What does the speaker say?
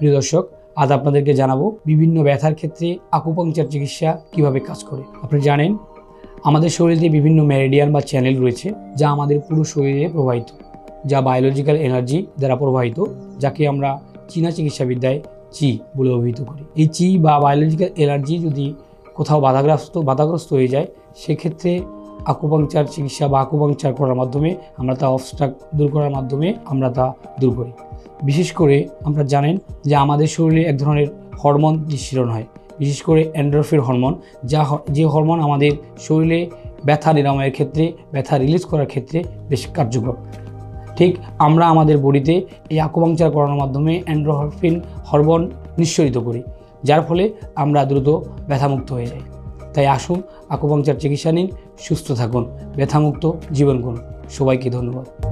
প্রিয় দর্শক, আজ আপনাদেরকে জানাব বিভিন্ন ব্যথার ক্ষেত্রে আকুপাংচার চিকিৎসা কীভাবে কাজ করে। আপনি জানেন, আমাদের শরীরে বিভিন্ন ম্যারিডিয়ান বা চ্যানেল রয়েছে যা আমাদের পুরো শরীরে প্রবাহিত, যা বায়োলজিক্যাল এনার্জি দ্বারা প্রবাহিত, যাকে আমরা চীনা চিকিৎসাবিদ্যায় চি বলে অভিহিত করি। এই চি বা বায়োলজিক্যাল এনার্জি যদি কোথাও বাধাগ্রস্ত বাধাগ্রস্ত হয়ে যায়, সেক্ষেত্রে আকুপাংচার চিকিৎসা বা আকুপাংচার করার মাধ্যমে আমরা তা অবস্ট্রাক দূর করার মাধ্যমে আমরা তা দূর করি। বিশেষ করে আমরা জানেন যে আমাদের শরীরে এক ধরনের হরমোন নিঃসরণ হয়, বিশেষ করে অ্যান্ড্রোফিন হরমোন, যা যে হরমোন আমাদের শরীরে ব্যথা নিরাময়ের ক্ষেত্রে, ব্যথা রিলিজ করার ক্ষেত্রে বেশ কার্যকর। ঠিক আমরা আমাদের বডিতে এই আকুপাংচার করানোর মাধ্যমে অ্যান্ড্রোফিন হরমোন নিঃসরিত করি, যার ফলে আমরা দ্রুত ব্যথামুক্ত হয়ে যাই। তাই আসুন আকুপাংচার চিকিৎসা নিন, সুস্থ থাকুন, ব্যথামুক্ত জীবন করুন সবাইকে ধন্যবাদ।